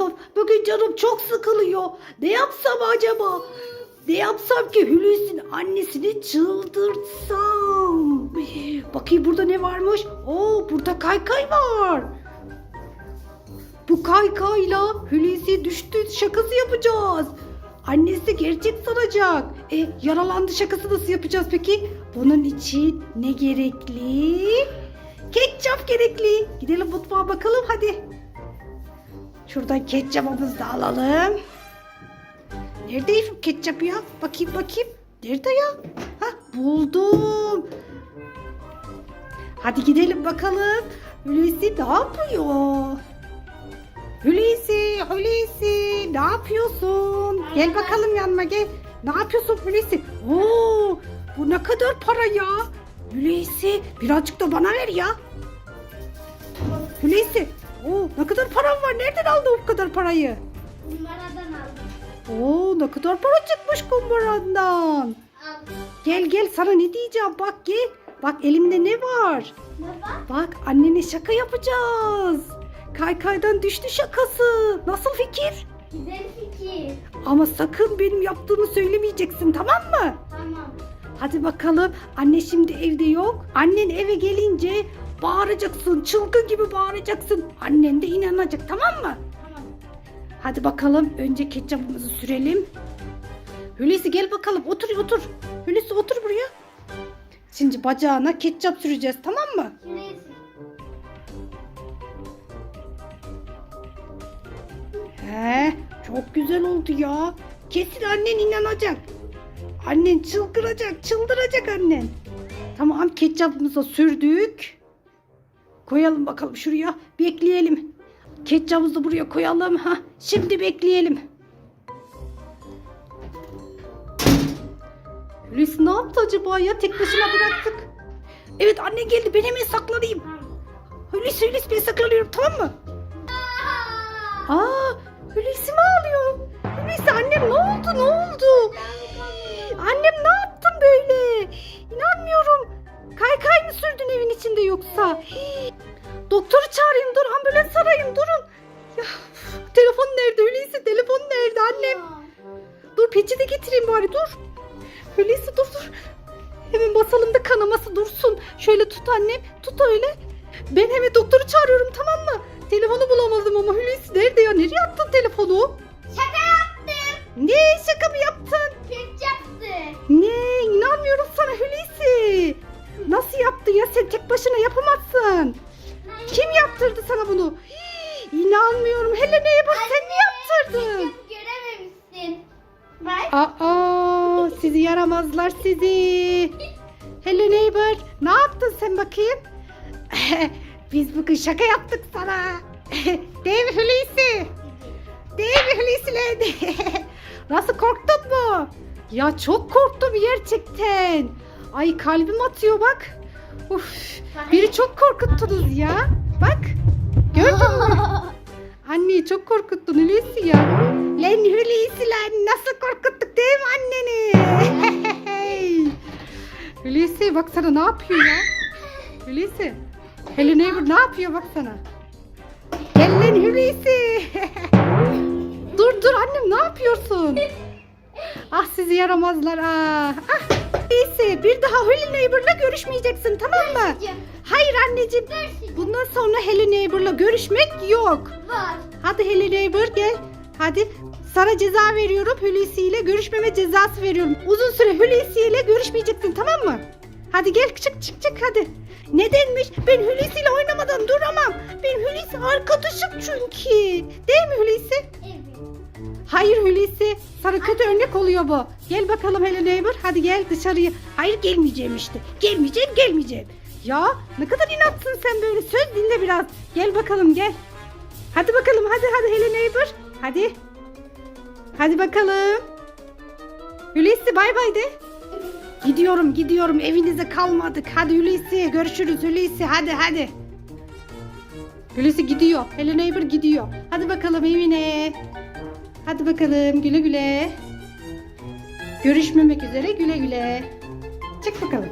Of bugün canım çok sıkılıyor. Ne yapsam acaba? Ne yapsam ki Hulusi'nin annesini çıldırtsam? Bakayım burada ne varmış? Oo burada kaykay var. Bu kaykayla Hulusi düştü şakası yapacağız. Annesi gerçek sanacak. E yaralandı şakası nasıl yapacağız peki? Bunun için ne gerekli? Ketçap gerekli. Gidelim mutfağa bakalım hadi. Şuradan ketçapımızı da alalım. Nerede ketçap ya? Bakayım bakayım. Nerede ya? Ha buldum. Hadi gidelim bakalım. Hulusi ne yapıyor? Hulusi, Hulusi ne yapıyorsun? Gel bakalım yanıma gel. Ne yapıyorsun Hulusi? Oo, bu ne kadar para ya? Hulusi birazcık da bana ver ya. Hulusi, oo, ne kadar param var? Nereden aldın bu kadar parayı? Numaradan aldım. Oo, ne kadar para çıkmış kumbarandan. Aldım. Gel gel sana ne diyeceğim bak gel. Bak elimde ne var? Ne var? Bak annene şaka yapacağız. Kaykaydan düştü şakası. Nasıl fikir? Güzel fikir. Ama sakın benim yaptığımı söylemeyeceksin tamam mı? Tamam. Hadi bakalım. Anne şimdi evde yok. Annen eve gelince bağıracaksın. Çılgın gibi bağıracaksın. Annen de inanacak tamam mı? Tamam. Hadi bakalım. Önce ketçapımızı sürelim. Hulusi gel bakalım. Otur otur. Hulusi otur buraya. Şimdi bacağına ketçap süreceğiz tamam mı? Neyse. He, çok güzel oldu ya. Kesin annen inanacak. Annen çıldıracak, çıldıracak annen. Tamam, ketçapımızı sürdük. Koyalım bakalım şuraya. Bekleyelim. Ketçapımızı da buraya koyalım. Ha, şimdi bekleyelim. Hulusi ne yaptı acaba ya? Tek başına bıraktık. Evet anne geldi. Ben hemen saklanayım. Hulusi Hulusi ben saklanıyorum tamam mı? Aa, Hulusi mi ağlıyor? Hulusi annem ne oldu ne oldu? Annem ne yaptın böyle? İnanmıyorum. Kaykay mı sürdün evin içinde yoksa? Doktoru çağırayım dur ambulans arayayım durun. Ya, telefon nerede Hulusi telefon nerede annem? Dur peçete getireyim bari dur. Hulusi dur dur. Hemen basalım da kanaması dursun. Şöyle tut annem tut öyle. Ben hemen doktoru çağırıyorum tamam mı? Telefonu bulamadım ama Hulusi nerede ya? Nereye attın telefonu? Şaka yaptım. Ne şaka mı yaptın? Ketçaptı. Ne inanmıyorum sana Hulusi. Nasıl yaptın ya sen tek başına yapamazsın. Kim yaptırdı sana bunu? Hii, İnanmıyorum. Hele neye bak sen mi yaptırdın? Ketçapı görememişsin. Bak. Aa sizi yaramazlar sizi. Hello neighbor ne yaptın sen bakayım? Biz bugün şaka yaptık sana. Değil mi Hulusi? Değil mi Hulusi'ler? Nasıl korktun mu? Ya çok korktum gerçekten. Ay kalbim atıyor bak. Uf, biri çok korkuttunuz ya. Bak. Gördün mü? Anneyi çok korkuttun Hulusi ya. Lan Hulusi lan nasıl korkuttuk değil mi anneni? Hulusi bak sana ne yapıyor ya? Hulusi. Hello neighbor ne yapıyor bak sana? Gel lan Hulusi. dur dur annem ne yapıyorsun? Ah sizi yaramazlar ah. Ah Hulusi bir daha Hello neighbor'la görüşmeyeceksin tamam mı? Hayır anneciğim. Görüşeceğim. Bundan sonra Hello neighbor'la görüşmek yok. Var. Hadi Hello Neighbor gel. Hadi sana ceza veriyorum. Hulusi ile görüşmeme cezası veriyorum. Uzun süre Hulusi ile görüşmeyeceksin tamam mı? Hadi gel çık çık çık hadi. Nedenmiş? Ben Hulusi ile oynamadan duramam. Ben Hulusi arkadaşım çünkü. Değil mi Hulusi? Evet. Hayır Hulusi. Sana kötü örnek oluyor bu. Gel bakalım Hello Neighbor. Hadi gel dışarıya. Hayır gelmeyeceğim işte. Gelmeyeceğim gelmeyeceğim. Ya ne kadar inatsın sen böyle. Söz dinle biraz. Gel bakalım gel. Hadi bakalım hadi hadi Hello Neighbor. Hadi. Hadi bakalım. Hulusi bay bay de. Gidiyorum gidiyorum evinize kalmadık. Hadi Hulusi görüşürüz Hulusi hadi hadi. Hulusi gidiyor. Hello Neighbor gidiyor. Hadi bakalım evine. Hadi bakalım güle güle. Görüşmemek üzere güle güle. Çık bakalım.